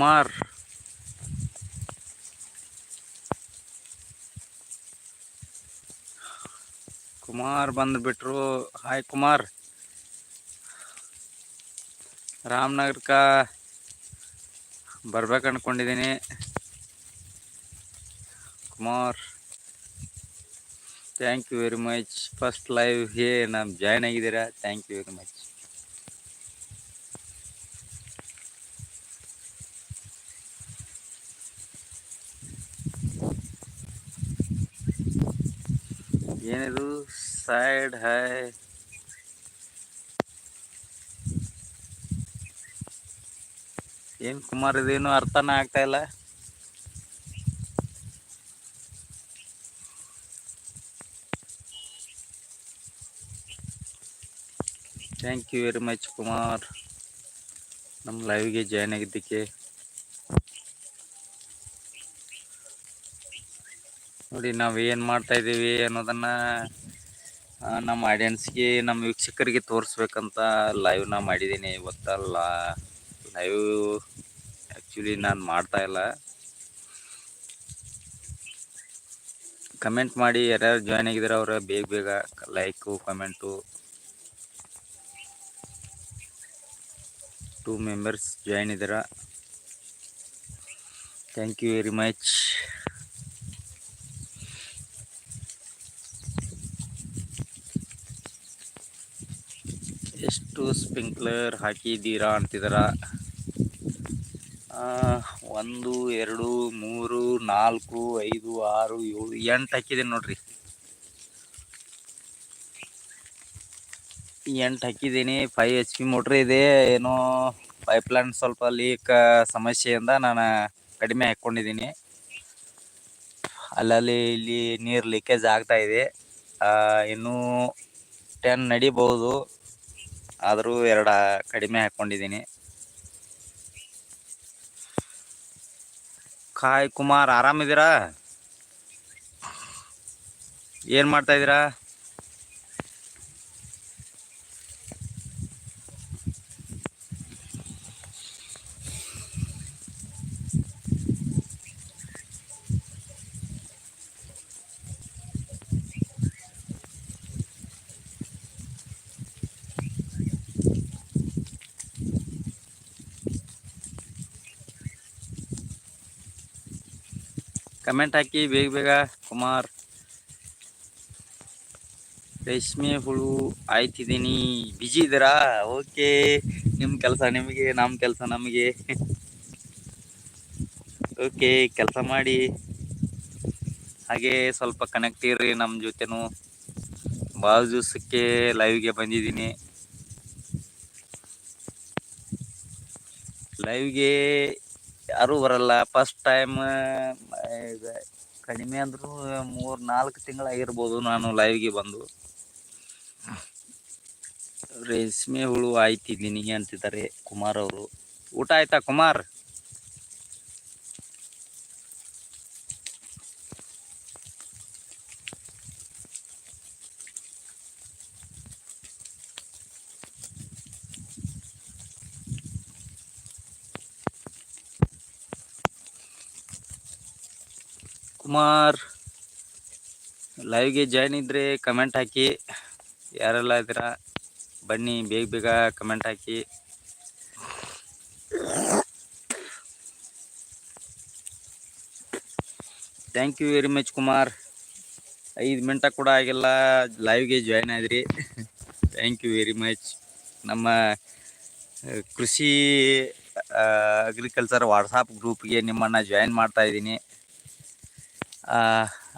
ಕುಮಾರ್ ಕುಮಾರ್ ಬಂದ್ಬಿಟ್ರು. ಹಾಯ್ ಕುಮಾರ್ ರಾಮನಗರಕ್ಕ ಬರ್ಬೇಕು ಅನ್ಕೊಂಡಿದ್ದೀನಿ Kumar thank you very much first live ಹೇ ನಾನು ಜಾಯ್ನ್ ಆಗಿದ್ದೀರಾ? Thank you very much side है। ಏನು ಕುಮಾರ್, ಇದೇನು ಅರ್ಥನೇ ಆಗ್ತಾ ಇಲ್ಲ? Thank you very much Kumar. ನಮ್ಮ ಲೈವ್ಗೆ ಜಾಯ್ನ್ ಆಗಿದ್ದಕ್ಕೆ. ನೋಡಿ, ನಾವು ಏನು ಮಾಡ್ತಾ ಇದ್ದೀವಿ ಅನ್ನೋದನ್ನ ನಮ್ಮ ಆಡಿಯನ್ಸ್ಗೆ ನಮ್ಮ ವೀಕ್ಷಕರಿಗೆ ತೋರಿಸ್ಬೇಕಂತ ಲೈವ್ನ ಮಾಡಿದ್ದೀನಿ. ಇವತ್ತಲ್ಲ ಲೈವ್ ಆ್ಯಕ್ಚುಲಿ ನಾನು ಮಾಡ್ತಾ ಇಲ್ಲ. ಕಮೆಂಟ್ ಮಾಡಿ, ಯಾರ್ಯಾರು ಜಾಯ್ನ್ ಆಗಿದ್ದಾರೆ ಅವರ ಬೇಗ ಬೇಗ like comment two members join ಇದ್ದೀರಾ. ಥ್ಯಾಂಕ್ ಯು ವೆರಿ ಮಚ್ ಎಷ್ಟು ಸ್ಪ್ರಿಂಕ್ಲರ್ ಹಾಕಿದ್ದೀರಾ ಅಂತಿದ್ದೀರಾ ಒಂದು, ಎರಡು, ಮೂರು, ನಾಲ್ಕು, ಐದು, ಆರು, ಏಳು, ಎಂಟು ಹಾಕಿದ್ದೀನಿ ನೋಡ್ರಿ. ಎಂಟು ಹಾಕಿದ್ದೀನಿ. ಫೈವ್ ಎಚ್ ಪಿ ಮೋಟ್ರ್ ಇದೆ. ಏನೋ ಪೈಪ್ಲೈನ್ ಸ್ವಲ್ಪ ಲೀಕ್ ಸಮಸ್ಯೆಯಿಂದ ನಾನು ಕಡಿಮೆ ಹಾಕ್ಕೊಂಡಿದ್ದೀನಿ ಅಲ್ಲಲ್ಲಿ ಇಲ್ಲಿ ನೀರು ಲೀಕೇಜ್ ಆಗ್ತಾ ಇದೆ. ಇನ್ನೂ ಟೆನ್ ನಡಿಬಹುದು. ಆದರೂ ಎರಡು ಕಡಿಮೆ ಹಾಕ್ಕೊಂಡಿದ್ದೀನಿ ಕಾಯ್ ಕುಮಾರ್ ಆರಾಮಿದ್ದೀರಾ? ಏನು ಮಾಡ್ತಾ ಕಮೆಂಟ್ ಹಾಕಿ, ಬೇಗ ಬೇಗ. ಕುಮಾರ್. ರೇಷ್ಮೆ ಹುಳು ಆಯ್ತಿದ್ದೀನಿ ಬಿಜಿ ಇದ್ದೀರಾ ಓಕೆ ನಿಮ್ಮ ಕೆಲಸ ನಿಮಗೆ ನಮ್ಮ ಕೆಲಸ ನಮಗೆ. ಓಕೆ ಕೆಲಸ ಮಾಡಿ. ಹಾಗೆ ಸ್ವಲ್ಪ ಕನೆಕ್ಟ್ ಇರ್ರಿ ನಮ್ಮ ಜೊತೆನೂ. ಭಾಳ ದಿವಸಕ್ಕೆ ಲೈವ್ಗೆ ಬಂದಿದ್ದೀನಿ. ಲೈವ್ಗೆ ಯಾರೂ ಬರಲ್ಲ. ಫಸ್ಟ್ ಟೈಮ್ ಕಡಿಮೆ ಅಂದ್ರೂ ಮೂರು ನಾಲ್ಕು ತಿಂಗಳಾಗಿರ್ಬೋದು ನಾನು ಲೈವ್ಗೆ ಬಂದು. ರೇಷ್ಮೆ ಹುಳು ಆಯ್ತಿದ್ದೀನಿ ಅಂತಿದ್ದಾರೆ ಕುಮಾರ್ ಅವರು. ಊಟ ಆಯ್ತಾ ಕುಮಾರ್? ಕುಮಾರ್. ಲೈವ್ಗೆ ಜಾಯ್ನ್ ಇದ್ರೆ ಕಮೆಂಟ್ ಹಾಕಿ. ಯಾರೆಲ್ಲ ಇದ್ದೀರಾ? ಬನ್ನಿ, ಬೇಗ ಬೇಗ comment hockey. Thank you very much Kumar. ಐದು ಮಿನಿಟ ಕೂಡ ಆಗಿಲ್ಲ ಲೈವ್ಗೆ ಜಾಯ್ನ್ ಆದ್ರಿ. ಥ್ಯಾಂಕ್ ಯು ವೆರಿ ಮಚ್ ನಮ್ಮ ಕೃಷಿ ಅಗ್ರಿಕಲ್ಚರ್ ವಾಟ್ಸಾಪ್ ಗ್ರೂಪ್ಗೆ ನಿಮ್ಮನ್ನು ಜಾಯಿನ್ ಮಾಡ್ತಾ ಇದ್ದೀನಿ.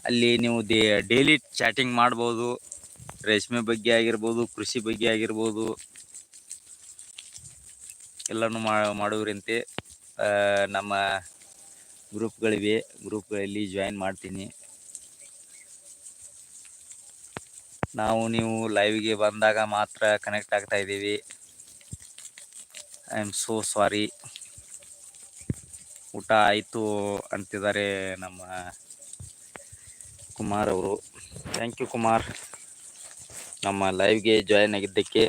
ಅಲ್ಲಿ ನೀವು ದೇ ಡೈಲಿ ಚಾಟಿಂಗ್ ಮಾಡ್ಬೋದು. ರೇಷ್ಮೆ ಬಗ್ಗೆ ಆಗಿರ್ಬೋದು, ಕೃಷಿ ಬಗ್ಗೆ ಆಗಿರ್ಬೋದು. ಎಲ್ಲನೂ ಮಾಡುವರಂತೆ ನಮ್ಮ ಗ್ರೂಪ್ಗಳಿವೆ. ಗ್ರೂಪ್ಗಳಲ್ಲಿ ಜಾಯಿನ್ ಮಾಡ್ತೀನಿ. ನಾವು ನೀವು ಲೈವ್ಗೆ ಬಂದಾಗ ಮಾತ್ರ ಕನೆಕ್ಟ್ ಆಗ್ತಾ ಇದ್ದೀವಿ. ಐ ಆಮ್ ಸೋ ಸಾರಿ ಊಟ ಆಯಿತು ಅಂತಿದ್ದಾರೆ ನಮ್ಮ ಕುಮಾರ್ ಅವರು. Thank you Kumar. ನಮ್ಮ ಲೈವ್ಗೆ ಜಾಯ್ನ್ ಆಗಿದ್ದಕ್ಕೆ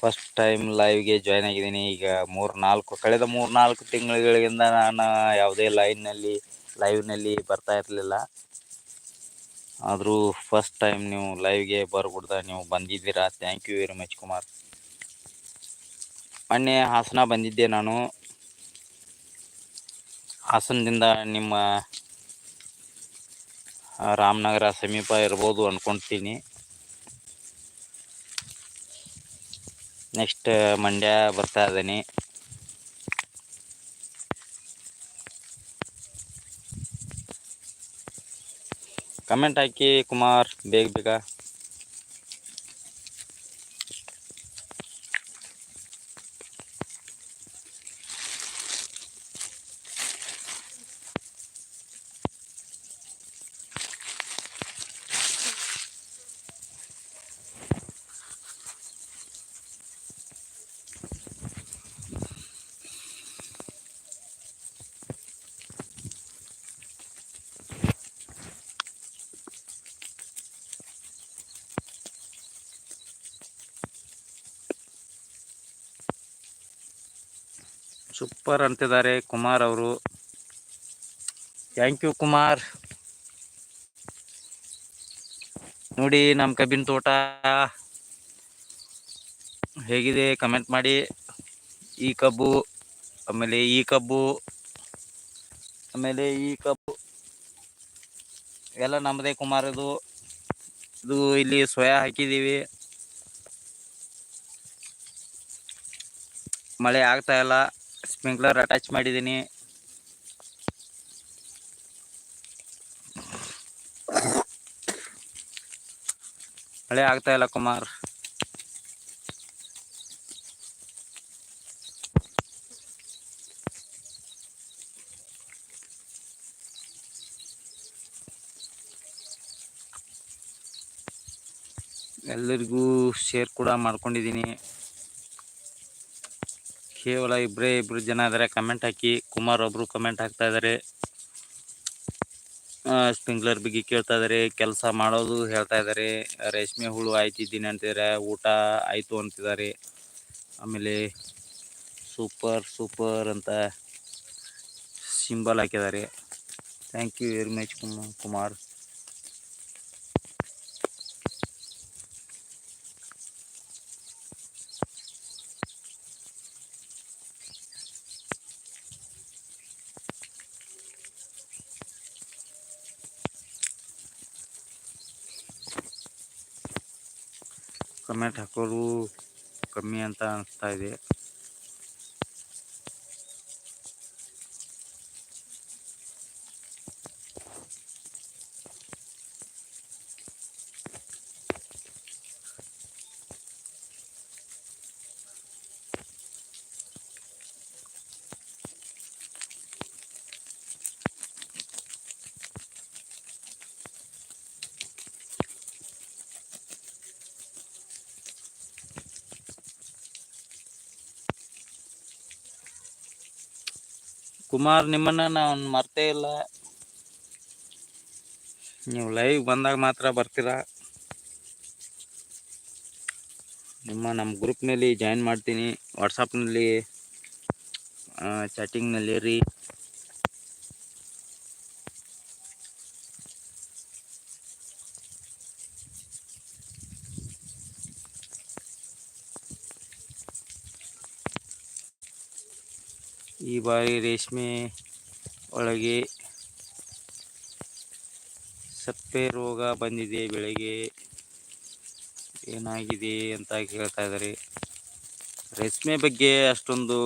ಫಸ್ಟ್ ಟೈಮ್ ಲೈವ್ಗೆ ಜಾಯ್ನ್ ಆಗಿದ್ದೀನಿ. ಈಗ ಮೂರು ನಾಲ್ಕು, ಕಳೆದ ಮೂರು ನಾಲ್ಕು ತಿಂಗಳುಗಳಿಂದ ನಾನು ಯಾವುದೇ ಲೈನ್ನಲ್ಲಿ ಲೈವ್ನಲ್ಲಿ ಬರ್ತಾ ಇರಲಿಲ್ಲ. ಆದರೂ ಫಸ್ಟ್ ಟೈಮ್ ನೀವು ಲೈವ್ಗೆ ಬರ್ಬಿಡ್ದ ನೀವು ಬಂದಿದ್ದೀರಾ? Thank you very much Kumar. ಮೊನ್ನೆ ಹಾಸನ ಬಂದಿದ್ದೆ ನಾನು. ಹಾಸನದಿಂದ ನಿಮ್ಮ ರಾಮನಗರ ಸಮೀಪ ಇರ್ಬೋದು ಅಂದ್ಕೊತೀನಿ ನೆಕ್ಸ್ಟ್ ಮಂಡ್ಯ ಬರ್ತಾ ಇದ್ದೀನಿ. ಕಮೆಂಟ್ ಹಾಕಿ ಕುಮಾರ್ ಬೇಗ ಬೇಗ. ಸೂಪರ್ ಅಂತಿದ್ದಾರೆ ಕುಮಾರ್ ಅವರು. Thank you Kumar. ನೋಡಿ ನಮ್ಮ ಕಬ್ಬಿನ ತೋಟ ಹೇಗಿದೆ? ಕಮೆಂಟ್ ಮಾಡಿ. ಈ ಕಬ್ಬು, ಆಮೇಲೆ ಈ ಕಬ್ಬು, ಆಮೇಲೆ ಈ ಕಬ್ಬು. ಎಲ್ಲ ನಮ್ಮದೇ ಕುಮಾರ್ ಇದು. ಇದು ಇಲ್ಲಿ ಸೋಯಾ ಹಾಕಿದ್ದೀವಿ. ಮಳೆ ಆಗ್ತಾ ಇಲ್ಲ. ಸ್ಪ್ರಿಂಕ್ಲರ್ ಅಟ್ಯಾಚ್ ಮಾಡಿದ್ದೀನಿ. ಮಳೆ ಆಗ್ತಾ ಇಲ್ಲ ಕುಮಾರ್. ಎಲ್ಲರಿಗೂ ಶೇರ್ ಕೂಡ ಮಾಡ್ಕೊಂಡಿದ್ದೀನಿ. ಕೇವಲ ಇಬ್ಬರೇ ಇಬ್ಬರು ಜನ ಇದ್ದಾರೆ ಕಮೆಂಟ್ ಹಾಕಿ. ಕುಮಾರ್ ಒಬ್ಬರು ಕಮೆಂಟ್ ಹಾಕ್ತಾ ಇದ್ದಾರೆ ಸ್ಪ್ರಿಂಕ್ಲರ್ ಬಗ್ಗೆ ಕೇಳ್ತಾ ಇದ್ದಾರೆ ಕೆಲಸ ಮಾಡೋದು ಹೇಳ್ತಾ ಇದ್ದಾರೆ ರೇಷ್ಮೆ ಹುಳು ಆಯ್ತಿದ್ದೀನಿ ಅಂತಿದ್ದಾರೆ ಊಟ ಆಯಿತು ಅಂತಿದ್ದಾರೆ ಆಮೇಲೆ ಸೂಪರ್ ಸೂಪರ್ ಅಂತ ಸಿಂಬಲ್ ಹಾಕಿದ್ದಾರೆ. Thank you very much Kumar. Comment ಹಾಕೋರು ಕಮ್ಮಿ ಅಂತ ಅನಿಸ್ತಾ ಇದೆ. ಕುಮಾರ್ ನಿಮ್ಮನ್ನ ನಾನು ಮರ್ತೇ ಇಲ್ಲ. ನೀವು ಲೈವ್ ಬಂದಾಗ ಮಾತ್ರ ಬರ್ತೀರಾ? ನಿಮ್ಮ ನಮ್ಮ ಗ್ರೂಪ್ನಲ್ಲಿ ಜಾಯಿನ್ ಮಾಡ್ತೀನಿ. ವಾಟ್ಸಪ್ನಲ್ಲಿ ಚಾಟಿಂಗ್ನಲ್ಲಿ ರೀ. ಈ ಬಾರಿ ರೇಷ್ಮೆ ಒಳಗೆ ಸಪ್ಪೆ ರೋಗ ಬಂದಿದೆ, ಬೆಳೆಗೆ ಏನಾಗಿದೆ ಅಂತ ಕೇಳ್ತಾ ಇದ್ದಾರೆ. ರೇಷ್ಮೆ ಬಗ್ಗೆ ಅಷ್ಟೊಂದು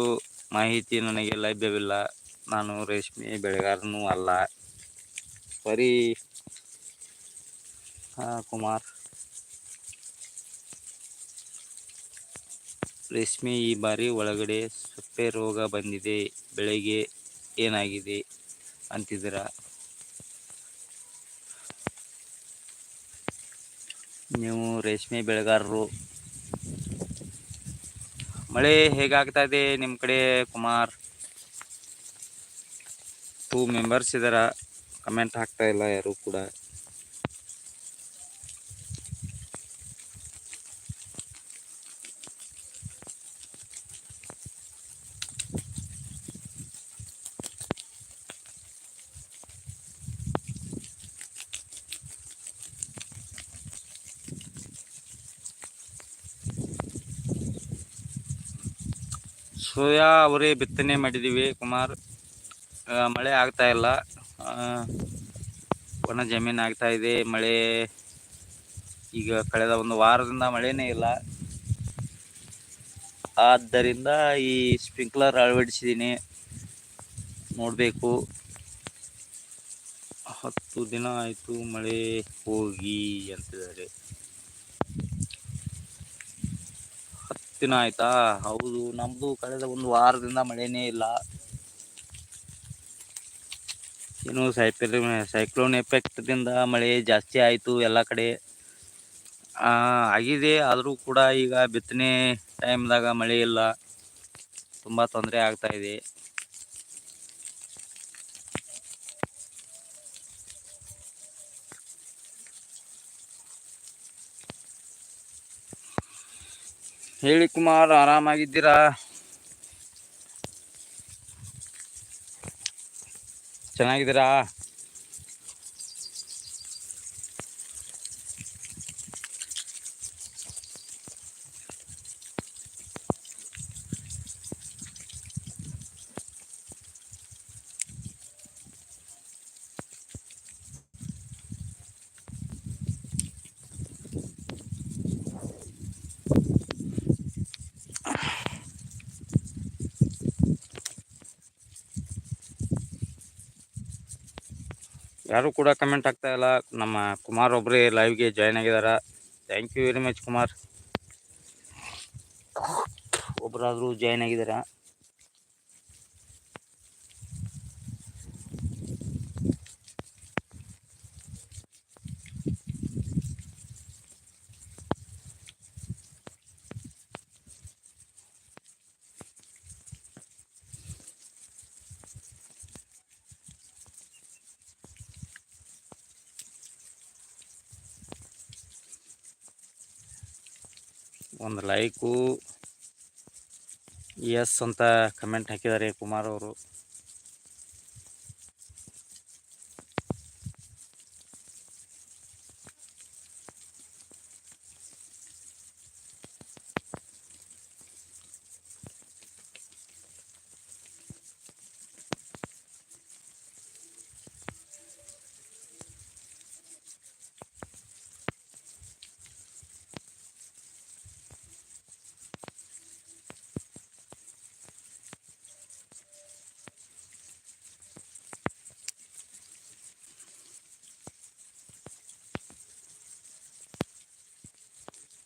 ಮಾಹಿತಿ ನನಗೆ ಲಭ್ಯವಿಲ್ಲ. ನಾನು ರೇಷ್ಮೆ ಬೆಳೆಗಾರನೂ ಅಲ್ಲ. ಬರೀ ಕುಮಾರ್ ರೇಷ್ಮೆ ಈ ಬಾರಿ ಒಳಗಡೆ ಸೊಪ್ಪೆ ರೋಗ ಬಂದಿದೆ, ಬೆಳೆಗೆ ಏನಾಗಿದೆ ಅಂತಿದ್ದೀರ? ನೀವು ರೇಷ್ಮೆ ಬೆಳೆಗಾರರು. ಮಳೆ ಹೇಗಾಗ್ತಾ ಇದೆ ನಿಮ್ಮ ಕಡೆ ಕುಮಾರ್? ಟೂ ಮೆಂಬರ್ಸ್ ಇದ್ದಾರಾ? ಕಮೆಂಟ್ ಹಾಕ್ತಾ ಇಲ್ಲ ಯಾರು ಕೂಡ. ಸೋಯಾ ಅವರೇ ಬಿತ್ತನೆ ಮಾಡಿದ್ದೀವಿ ಕುಮಾರ್. ಮಳೆ ಆಗ್ತಾ ಇಲ್ಲ. ಒಣ ಜಮೀನು ಆಗ್ತಾ ಇದೆ. ಮಳೆ ಈಗ ಕಳೆದ ಒಂದು ವಾರದಿಂದ ಮಳೆನೇ ಇಲ್ಲ. ಆದ್ದರಿಂದ ಈ ಸ್ಪ್ರಿಂಕ್ಲರ್ ಅಳವಡಿಸಿದ್ದೀನಿ. ನೋಡಬೇಕು. ಹತ್ತು ದಿನ ಆಯಿತು ಮಳೆ ಹೋಗಿ ಅಂತಿದ್ದಾರೆ. ದಿನ ಆಯ್ತಾ? ಹೌದು ನಮ್ಮದು ಕಳೆದ ಒಂದು ವಾರದಿಂದ ಮಳೆನೇ ಇಲ್ಲ. ಏನು ಸೈಪಲ್ ಸೈಕ್ಲೋನ್ ಎಫೆಕ್ಟ್ದಿಂದ ಮಳೆ ಜಾಸ್ತಿ ಆಯಿತು ಎಲ್ಲ ಕಡೆ. ಆಗಿದೆ. ಆದರೂ ಕೂಡ ಈಗ ಬಿತ್ತನೆ ಟೈಮ್ದಾಗ ಮಳೆ ಇಲ್ಲ. ತುಂಬ ತೊಂದರೆ ಆಗ್ತಾ ಹೇಳಿ ಕುಮಾರ್ ಆರಾಮಾಗಿದ್ದೀರಾ? ಚೆನ್ನಾಗಿದ್ದೀರಾ? ಯಾರು ಕೂಡ ಕಮೆಂಟ್ ಆಗ್ತಾ ಇಲ್ಲ. ನಮ್ಮ ಕುಮಾರ್ ಒಬ್ಬರೇ ಲೈವ್ಗೆ join ಆಗಿದಾರ. Thank you very much Kumar. ಒಬ್ಬರಾದರೂ join ಆಗಿದಾರ. ಒಂದು ಲೈಕು ಎಸ್ ಅಂತ ಕಮೆಂಟ್ ಹಾಕಿದ್ದಾರೆ ಕುಮಾರ್ ಅವರು.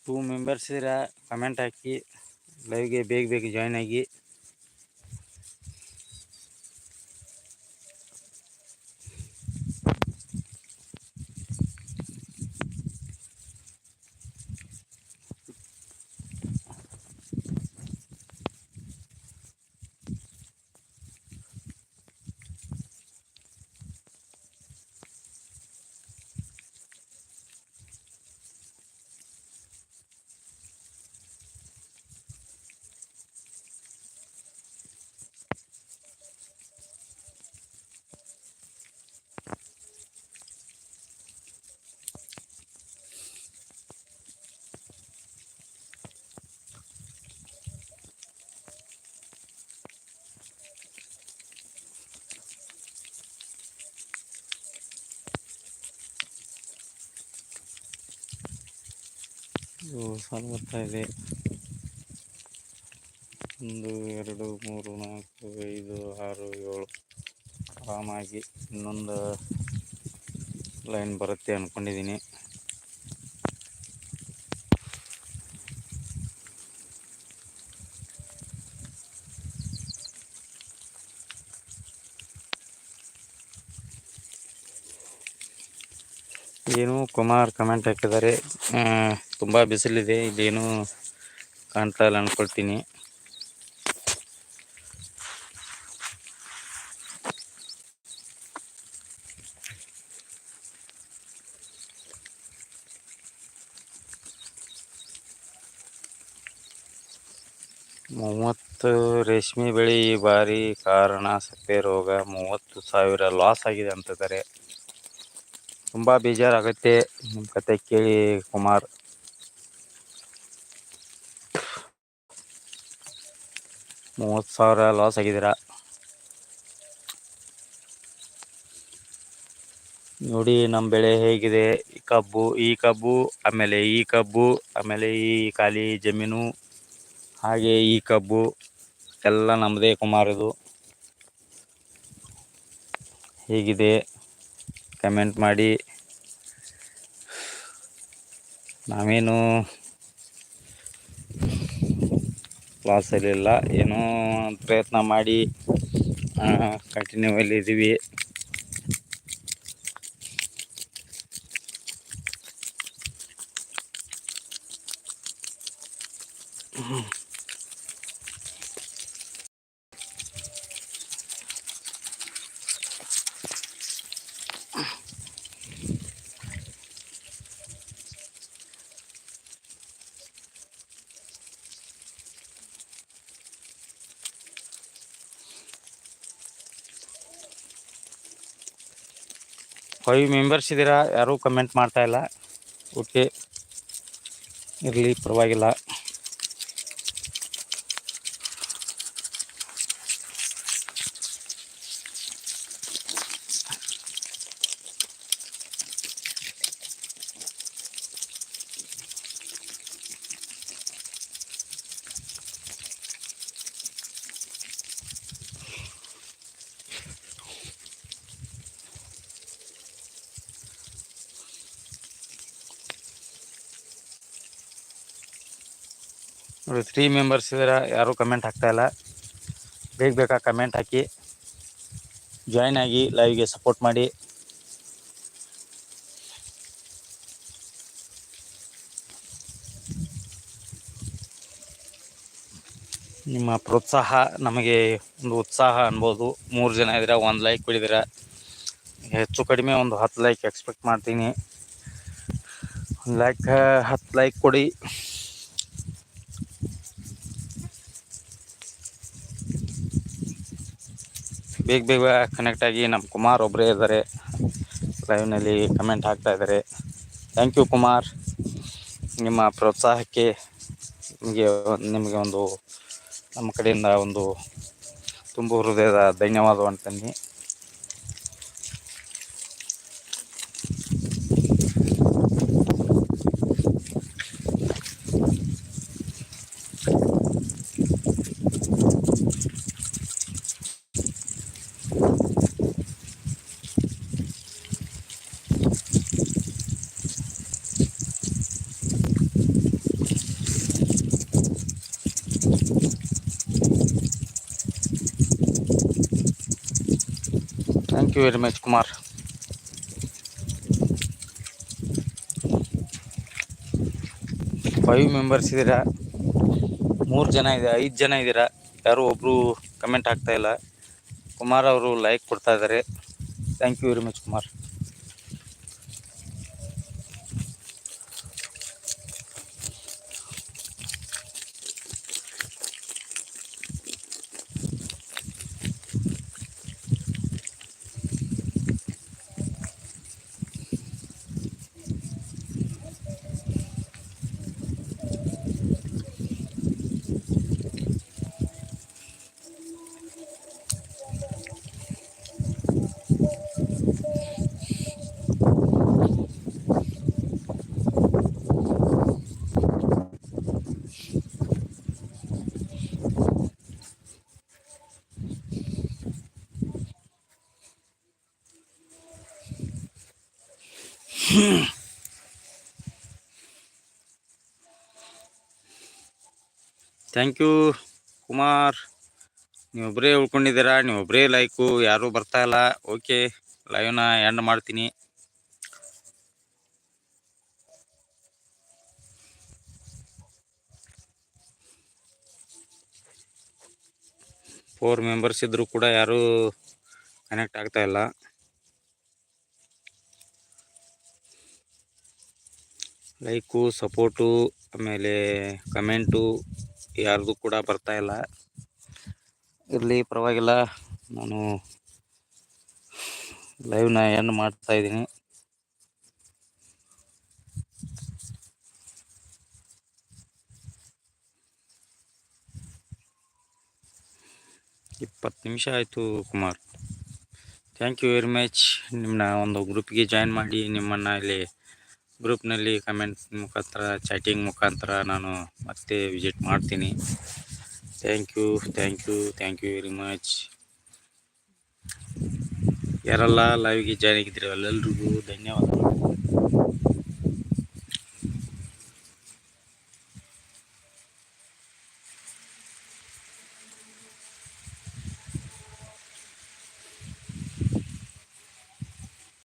ಟೂ ಮೆಂಬರ್ಸ್ ಇರ ಕಮೆಂಟ್ ಹಾಕಿ ಲೈವ್ಗೆ ಬೇಗ ಬೇಗ ಜಾಯ್ನ್ ಆಗಿ ಇದು ಸಾಲು ಬರ್ತಾ ಇದೆ. ಒಂದು, ಎರಡು, ಮೂರು, ನಾಲ್ಕು, ಐದು, ಆರು, ಏಳು. ಆರಾಮಾಗಿ ಇನ್ನೊಂದು ಲೈನ್ ಬರುತ್ತೆ ಅಂದ್ಕೊಂಡಿದ್ದೀನಿ ಕುಮಾರ್ ಕಮೆಂಟ್ ಹಾಕಿದ್ದಾರೆ. ತುಂಬ ಬಿಸಿಲಿದೆ ಇಲ್ಲೇನು ಕಾಣ್ತಾ ಇಲ್ಲ ಅಂದ್ಕೊಳ್ತೀನಿ ಮೂವತ್ತು ರೇಷ್ಮೆ ಬೆಳೆ ಈ ಬಾರಿ ಕಾರಣ ಸಪ್ಪೆ ರೋಗ ಮೂವತ್ತು ಸಾವಿರ ಲಾಸ್ ಆಗಿದೆ ಅಂತಿದ್ದಾರೆ. ತುಂಬ ಬೇಜಾರಾಗುತ್ತೆ. ನಿಮ್ಮ ಕತೆ ಕೇಳಿ ಕುಮಾರ್. ಮೂವತ್ತು ಸಾವಿರ ಲಾಸ್ ಆಗಿದ್ದೀರಾ? ನೋಡಿ ನಮ್ಮ ಬೆಳೆ ಹೇಗಿದೆ. ಈ ಕಬ್ಬು ಈ ಕಬ್ಬು, ಆಮೇಲೆ ಈ ಕಬ್ಬು, ಆಮೇಲೆ ಈ ಖಾಲಿ ಜಮೀನು, ಹಾಗೆ ಈ ಕಬ್ಬು, ಎಲ್ಲ ನಮ್ಮದೇ ಕುಮಾರದು. ಹೇಗಿದೆ? ಕಮೆಂಟ್ ಮಾಡಿ. ನಾವೇನು ಲಾಸಲ್ಲಿಲ್ಲ ಏನೋ ಪ್ರಯತ್ನ ಮಾಡಿ ಕಂಟಿನ್ಯೂ ಅಲ್ಲಿ ಇದ್ದೀವಿ ಫೈವ್ ಮೆಂಬರ್ಸ್ ಇದ್ದೀರಾ ಯಾರೂ ಕಮೆಂಟ್ ಮಾಡ್ತಾ ಇಲ್ಲ. ಓಕೆ ಇರಲಿ ಪರವಾಗಿಲ್ಲ. ನೋಡಿ ತ್ರೀ ಮೆಂಬರ್ಸ್ ಇದ್ದಾರೆ ಯಾರೂ ಕಮೆಂಟ್ ಇಲ್ಲ. ಬೇಗ ಬೇಕಾ ಕಮೆಂಟ್ ಹಾಕಿ ಜಾಯ್ನ್ ಆಗಿ ಲೈವ್ಗೆ ಸಪೋರ್ಟ್ ಮಾಡಿ. ನಿಮ್ಮ ಪ್ರೋತ್ಸಾಹ ನಮಗೆ ಒಂದು ಉತ್ಸಾಹ ಅನ್ಬೋದು. ಮೂರು ಜನ ಇದ್ದೀರಾ, ಒಂದು ಲೈಕ್ ಬಿಡಿದಿರ ಹೆಚ್ಚು ಕಡಿಮೆ ಒಂದು ಹತ್ತು ಲೈಕ್ ಎಕ್ಸ್ಪೆಕ್ಟ್ ಮಾಡ್ತೀನಿ. ಒಂದು ಲೈಕ್ ಹತ್ತು ಲೈಕ್ ಕೊಡಿ. ಬೇಗ ಬೇಗ ಕನೆಕ್ಟ್ ಆಗಿ ನಮ್ಮ ಕುಮಾರ್ ಒಬ್ಬರೇ ಇದ್ದಾರೆ ಲೈವ್ನಲ್ಲಿ ಕಮೆಂಟ್ ಹಾಕ್ತಾ ಇದ್ದಾರೆ ಥ್ಯಾಂಕ್ ಯು ಕುಮಾರ್. ನಿಮ್ಮ ಪ್ರೋತ್ಸಾಹಕ್ಕೆ ನಿಮಗೆ ನಿಮಗೆ ಒಂದು ನಮ್ಮ ಕಡೆಯಿಂದ ಒಂದು ತುಂಬ ಹೃದಯದ ಧನ್ಯವಾದವನ್ನು ಅಂತಂದು thank you very much Kumar five members ಇದ್ದೀರಾ? ಮೂರು ಜನ ಇದೆ, ಐದು ಜನ ಇದ್ದೀರಾ? ಯಾರು ಒಬ್ಬರು ಕಮೆಂಟ್ ಇಲ್ಲ. ಕುಮಾರ್ ಅವರು ಲೈಕ್ ಕೊಡ್ತಾ ಇದ್ದಾರೆ. Thank you very much Kumar thank you Kumar ನೀವೊಬ್ಬರೇ ಉಳ್ಕೊಂಡಿದ್ದೀರಾ? ನೀವೊಬ್ಬರೇ ಲೈಕು ಯಾರೂ ಇಲ್ಲ. ಓಕೆ ಲೈವ್ನ ಎಂಡ್ ಮಾಡ್ತೀನಿ. ಫೋರ್ ಮೆಂಬರ್ಸ್ ಇದ್ದರೂ ಕೂಡ ಯಾರೂ ಕನೆಕ್ಟ್ ಆಗ್ತಾ ಇಲ್ಲ. ಲೈಕು ಸಪೋರ್ಟು ಆಮೇಲೆ ಕಮೆಂಟು ಯಾರ್ದು ಕೂಡ ಬರ್ತಾ ಇಲ್ಲ. ಇರಲಿ, ಪರವಾಗಿಲ್ಲ. ನಾನು ಲೈವ್ನ ಎಂಡ್ ಮಾಡ್ತಾ ಇದ್ದೀನಿ. ಇಪ್ಪತ್ತು ನಿಮಿಷ ಆಯಿತು Kumar. Thank you very much ನಿಮ್ಮನ್ನ ಒಂದು ಗ್ರೂಪ್ಗೆ ಜಾಯಿನ್ ಮಾಡಿ ನಿಮ್ಮನ್ನು ಇಲ್ಲಿ ಗ್ರೂಪ್ನಲ್ಲಿ ಕಮೆಂಟ್ಸ್ ಮುಖಾಂತರ ಚಾಟಿಂಗ್ ಮುಖಾಂತರ ನಾನು ಮತ್ತೆ ವಿಸಿಟ್ ಮಾಡ್ತೀನಿ. Thank you thank you thank you very much ಯಾರೆಲ್ಲ ಲೈವ್ಗೆ ಜಾಯ್ನ್ ಆಗಿದ್ದೀರಿ ಎಲ್ಲರಿಗೂ ಧನ್ಯವಾದ